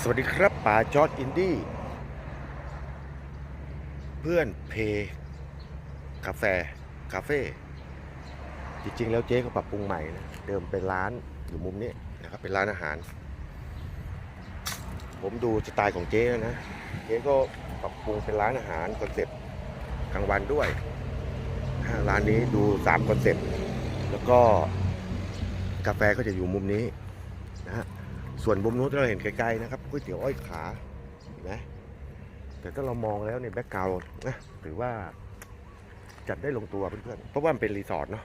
สวัสดีครับป๋าจอร์ดอินดี้เพื่อนเพกาแฟคาเฟ่จริงๆ แล้วเจ๊ก็ปรับปรุงใหม่นะ เดิมเป็นร้านอยู่มุมนี้นะครับ เป็นร้านอาหาร ผมดูสไตล์ของเจ๊แล้วนะ เจ๊ก็ปรับปรุงเป็นร้านอาหารคอนเซ็ปต์กลางวันด้วย ร้านนี้ดู3คอนเซ็ปต์แล้วก็กาแฟก็จะอยู่มุมนี้นะฮะ ส่วนมุมนู้นที่เราเห็นไกลๆนะครับก๋วยเตี๋ยวอ้อยขาเห็นไหมแต่ถ้าเรามองแล้วในแบ็กกราวด์นะถือว่าจัดได้ลงตัวเพื่อนๆเพราะว่ามันเป็นรีสอร์ทเนาะ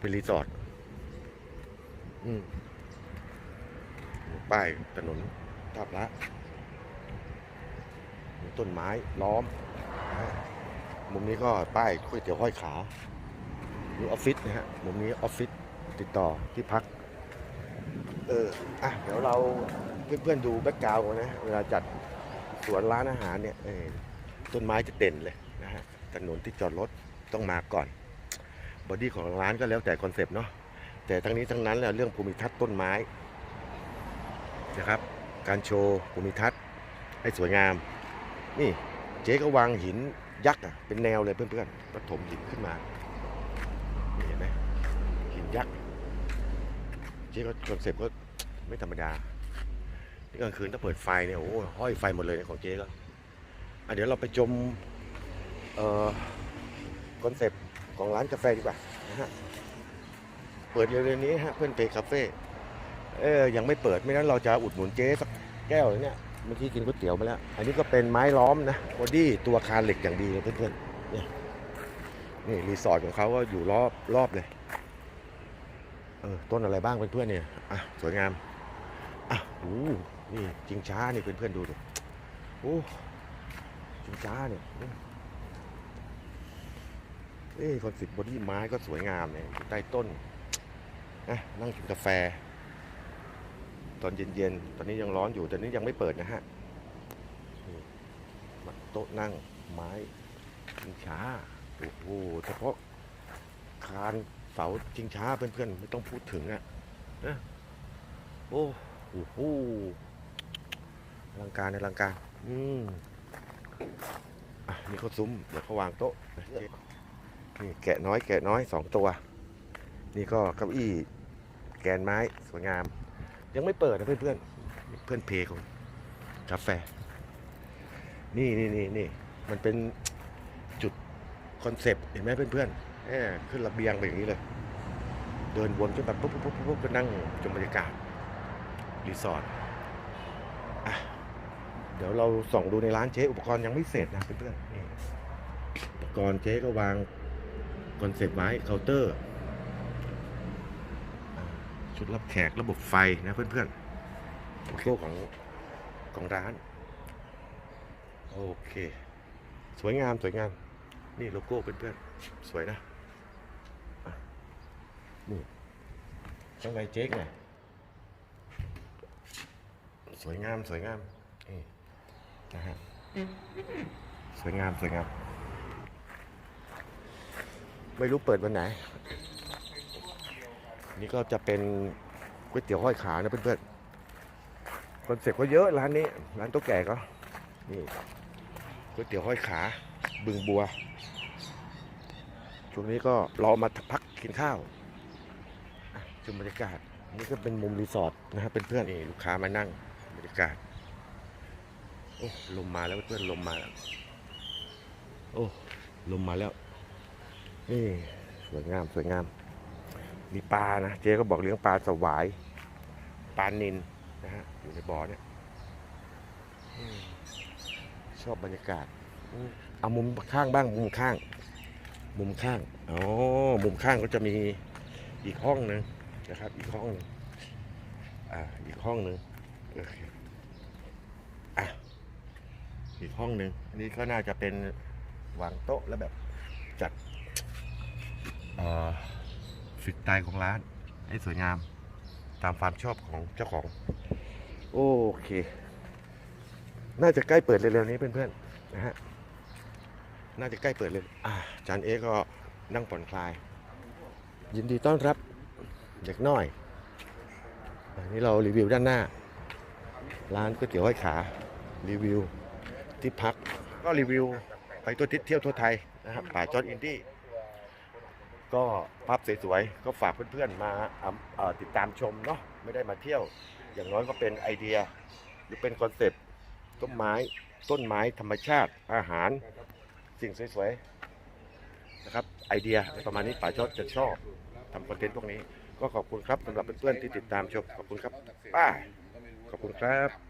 เป็นรีสอร์ทอืมป้ายถนนทับละต้นไม้ล้อมนะมุมนี้ก็ป้ายก๋วยเตี๋ยวห้อยขานี่ออฟฟิศนะฮะมุมนี้ออฟฟิศติดต่อที่พัก เอออะเดี๋ยวเราเพื่อนๆดูแบ็กกราวด์นะ เวลาจัดสวนร้านอาหารเนี่ยต้นไม้จะเด่นเลยนะฮะถนนที่จอดรถต้องมาก่อน บอดี้ของร้านก็แล้วแต่คอนเซปต์เนาะแต่ทั้งนี้ทั้งนั้นแหละเรื่องภูมิทัศน์ต้นไม้นะครับ การโชว์ภูมิทัศน์ให้สวยงาม นี่เจ๊ก็วางหินยักษ์เป็นแนวเลยเพื่อนๆก็ถมหินขึ้นมาเห็นไหมหินยักษ์ เจ๊ก็คอนเซ็ปต์ก็ไม่ธรรมดานี่กลางคืนถ้าเปิดไฟเนี่ยโอ้โหห้อยไฟหมดเลยของเจ๊ก็อะเดี๋ยวเราไปชมเอ่อคอนเซ็ปต์ของร้านกาแฟดีกว่านะฮะเปิดเร็วๆนี้ฮะเพื่อนเปคาเฟ่เออยังไม่เปิดไม่นั้นเราจะอุดหนุนเจ๊สักแก้วเลยเนี่ยเมื่อกี้กินก๋วยเตี๋ยวมาแล้ว อันนี้ก็เป็นไม้ล้อมนะบอดี้ตัวคานเหล็กอย่างดีเลยเพื่อนๆเนี่ยนี่รีสอร์ทของเขาก็อยู่รอบรอบเลย เออต้นอะไรบ้างเพื่อนๆเนี่ยอะสวยงามอะโอ้นี่จิงช้านี่เพื่อนๆดูดิโอ้จิงช้าเนี่ยเอ้ยคอนสิบบอดี้ไม้ก็สวยงามเนี่ยใต้ต้นนะนั่งกินกาแฟ ตอนเย็นๆ ตอนนี้ยังร้อนอยู่ตอนนี้ยังไม่เปิดนะฮะโต๊ะนั่งไม้จิงช้า โอ้โหเฉพาะคาน เสาจริงช้าเพื่อนๆไม่ต้องพูดถึงอะนะโอ้โหอลังการอลังการ อืมอะนี่เขาซุ้มเดี๋ยวเขาวางโต๊ะนี่แกะน้อยแกะน้อยสองตัว นี่ก็เก้าอี้แกนไม้สวยงาม ยังไม่เปิดนะเพื่อนๆเพื่อนเพลของกาแฟ นี่นี่นี่นี่มันเป็นจุดคอนเซปต์เห็นไหมเพื่อนๆ แหมขึ้นระเบียงไปอย่างนี้เลย เดินวนขึ้นไปปุ๊บปุ๊บปุ๊บปุ๊บก็นั่งชมบรรยากาศรีสอร์ทอะเดี๋ยวเราส่องดูในร้านเจ๊อุปกรณ์ยังไม่เสร็จนะเพื่อนๆนี่อุปกรณ์เจ๊ก็วางคอนเซปต์ไว้เคาน์เตอร์ ชุดรับแขกระบบไฟนะเพื่อนๆโลโก้ของของร้าน โอเค สวยงามสวยงาม นี่โลโก้เพื่อนๆสวยนะ นี่ข้างในเจ๊กไงสวยงามสวยงามนี่นะฮะสวยงามสวยงาม ไม่รู้เปิดวันไหน นี่ก็จะเป็นก๋วยเตี๋ยวห้อยขานะเพื่อนๆคอนเซ็ปต์ก็เยอะร้านนี้ ร้านโต๊ะแก่ก็นี่ก๋วยเตี๋ยวห้อยขา บึงบัว ช่วงนี้ก็รอมาพักกินข้าว ชมบรรยากาศ นี่ก็เป็นมุมรีสอร์ทนะครับเป็นเพื่อนนี่ลูกค้ามานั่งบรรยากาศโอ้ลมมาแล้วเพื่อนลมมาแล้วโอ้ลมมาแล้วนี่สวยงามสวยงาม มีปลานะเจ๊ก็บอกเลี้ยงปลาสวายปลานินนะฮะอยู่ในบ่อเนี่ยอชอบบรรยากาศเอามุมข้างบ้างมุมข้าง มุมข้างอ๋อมุมข้างก็จะมีอีกห้องหนึ่ง นะครับ อีกห้องหนึ่งอ่าอีกห้องหนึ่งโอเคอะอีกห้องหนึ่งนนี้ก็น่าจะเป็นวางโต๊ะแล้วแบบจัดเอ่อสไตล์ของร้านให้สวยงามตามความชอบของเจ้าของ โอเค น่าจะใกล้เปิดเร็วๆนี้เพื่อนๆนะฮะน่าจะใกล้เปิดเลยอ่าจานเอก็นั่งผ่อนคลาย ยินดีต้อนรับ เด็กน้อยอันนี้เรารีวิวด้านหน้า ร้านก๋วยเตี๋ยวห้อยขา รีวิวที่พัก ก็รีวิวไปตัวทิศเที่ยวทั่วไทยนะครับป่าจอดอินดี้ก็ภาพสวยๆก็ฝากเพื่อนๆมาอ่าติดตามชมเนาะไม่ได้มาเที่ยว อย่างน้อยก็เป็นไอเดีย หรือเป็นคอนเซปต์ต้นไม้ต้นไม้ธรรมชาติอาหาร สิ่งสวยๆนะครับไอเดียประมาณนี้ป่าจอดจะชอบทำคอนเทนต์พวกนี้ ก็ขอบคุณครับสำหรับเพื่อนๆที่ติดตามชมขอบคุณครับป้าขอบคุณครับ